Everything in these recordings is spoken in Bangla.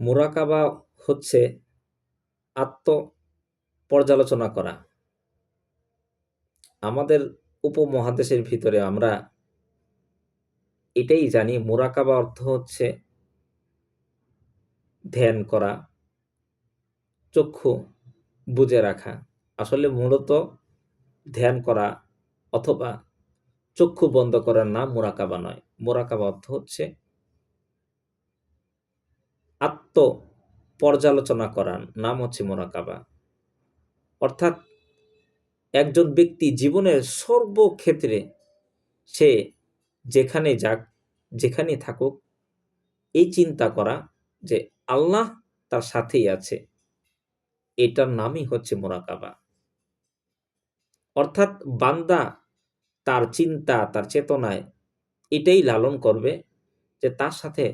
মোরাকাবা হচ্ছে আত্ম পর্যালোচনা করা। আমাদের উপমহাদেশের ভিতরে আমরা এটাই জানি, মোরাকাবা অর্থ হচ্ছে ধ্যান করা, চক্ষু বুঝে রাখা। আসলে মূলত ধ্যান করা অথবা চক্ষু বন্ধ করার নাম মোরাকাবা নয়। মোরাকাবা অর্থ হচ্ছে আত্ম পর্যালোচনা করার নাম হচ্ছে মোরাকাবা। অর্থাৎ একজন ব্যক্তি জীবনের সর্বক্ষেত্রে সে যেখানে যাক যেখানে থাকুক, এই চিন্তা করা যে আল্লাহ তার সাথেই আছে, এটার নামই হচ্ছে মোরাকাবা। অর্থাৎ বান্দা তার চিন্তা, তার চেতনায় এটাই লালন করবে যে তার সাথে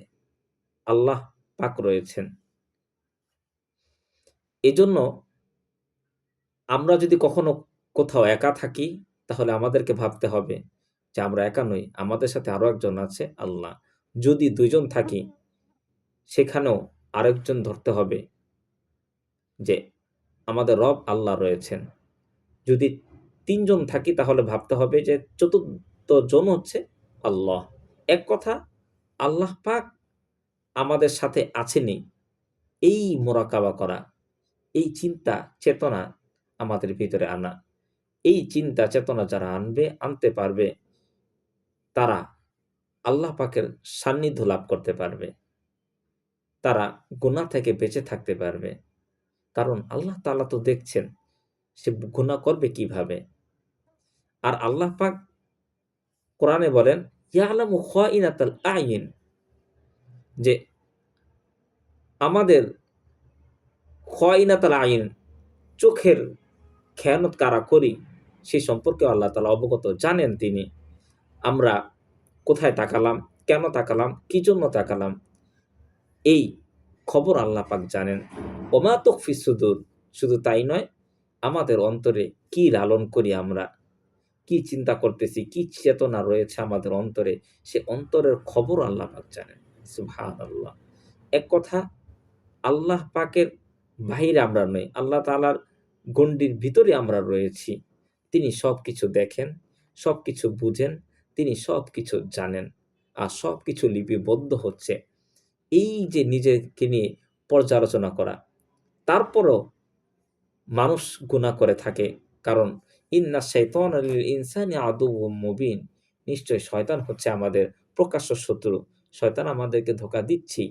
আল্লাহ পাক রয়েছেন। এজন্য আমরা যদি কখনো কোথাও একা থাকি, তাহলে আমাদেরকে ভাবতে হবে যে আমরা একা নই, আমাদের সাথে আরও একজন আছে আল্লাহ। যদি দুইজন থাকি, সেখানেও আরেকজন ধরতে হবে যে আমাদের রব আল্লাহ রয়েছেন। যদি তিনজন থাকি, তাহলে ভাবতে হবে যে চতুর্থ জন হচ্ছে আল্লাহ। এক কথা, আল্লাহ পাক আমাদের সাথে আছেনি এই মোরাকাবা করা, এই চিন্তা, চেতনা আমাদের ভিতরে আনা। এই চিন্তা, চেতনা যারা আনবে, আনতে পারবে, তারা আল্লাহ পাকের সান্নিধ্য লাভ করতে পারবে। তারা গুণা থেকে বেঁচে থাকতে পারবে। কারণ আল্লাহ তালা তো দেখছেন সে গুণা করবে কীভাবে। আর আল্লাহ পাক কোরআনে বলেন, ইয়ালামু খাইনাতাল আইন যে আমাদের খাইনাতাল আইন, চোখের খেয়ানত কারা করি, সে সম্পর্কে আল্লাহ তালা অবগত। জানেন তিনি আমরা কোথায় তাকালাম, কেন তাকালাম, কি জন্য তাকালাম, এই খবর আল্লাহ পাক জানেন। ওমা তকফি সুদূর, শুধু তাই নয়, আমাদের অন্তরে কি লালন করি আমরা, কি চিন্তা করতেছি, কি চেতনা রয়েছে আমাদের অন্তরে, সে অন্তরের খবর আল্লাহ পাক জানেন। সুভান আল্লাহ এক কথা, আল্লাহ পাকের বাহিরে আমরা নই, আল্লাহ তালার গণ্ডির ভিতরে আমরা রয়েছি। তিনি সব কিছু দেখেন সব কিছু বুঝেন, তিনি সব কিছু জানেন আর সব কিছু লিপিবদ্ধ হচ্ছে। এই যে নিজেকে নিয়ে পর্যালোচনা করা, তারপরও মানুষ গুণা করে থাকে। কারণ, ইন্না শৈতন আলীল ইনসানি আদু মুবিন। নিশ্চয় শয়তান হচ্ছে আমাদের প্রকাশ্য শত্রু। শয়তান আমাদেরকে ধোকা দিচ্ছি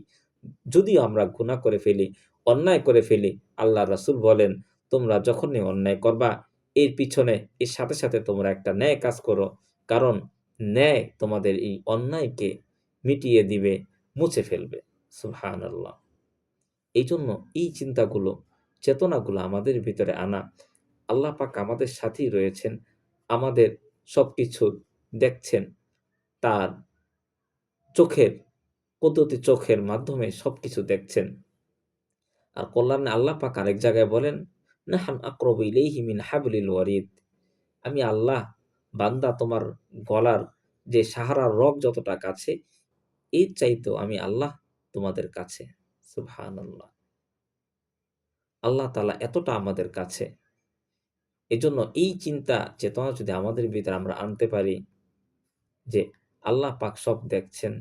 যদিও আমরা গুণা করে ফেলি, অন্যায় করে ফেলি, আল্লাহ রাসুল বলেন, তোমরা যখনই অন্যায় করবা, এর পিছনে, এর সাথে সাথে তোমরা একটা ন্যায় কাজ করো। কারণ ন্যায় তোমাদের এই অন্যায়কে মিটিয়ে দিবে, মুছে ফেলবে। সুহান আল্লাহ এই জন্য এই চিন্তাগুলো, চেতনাগুলো আমাদের ভিতরে আনা। আল্লাহ পাক আমাদের সাথেই রয়েছেন, আমাদের সব কিছু দেখছেন, তার চোখের পদ্ধতি চোখের মাধ্যমে সব কিছু দেখছেন। আর কল্যাণে আল্লাহ পাক আরেক জায়গায় বলেন, নাহান আকরব ইলেহি মিন হাবলিল ওয়ারিদ। আমি আল্লাহ, বান্দা তোমার গলার যে সাহারার রক যতটা কাছে, এর চাইতেও আমি আল্লাহ তোমাদের কাছে। সুবহান আল্লাহ আল্লাহ তালা এতটা আমাদের কাছে। এজন্য এই চিন্তা চেতনা যদি আমাদের ভিতরে আমরা আনতে পারি যে আল্লাহ পাক সব দেখছেন,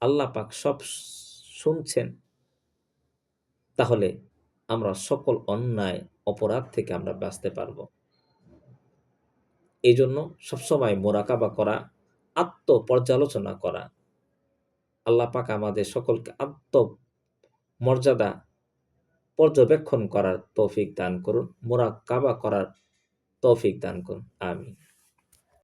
আল্লাহ পাক সব শুনছেন। তাহলে আমরা সকল অন্যায়, অপরাধ থেকে আমরা বাঁচতে পারব। এই জন্য সবসময় মোরাকাবা করা আত্ম পর্যালোচনা করা। আল্লাহ পাক আমাদের সকলকে আত্ম মর্যাদা পর্যবেক্ষণ করার তৌফিক দান করুন, মোরাকাবা করার তৌফিক দান করুন। আমি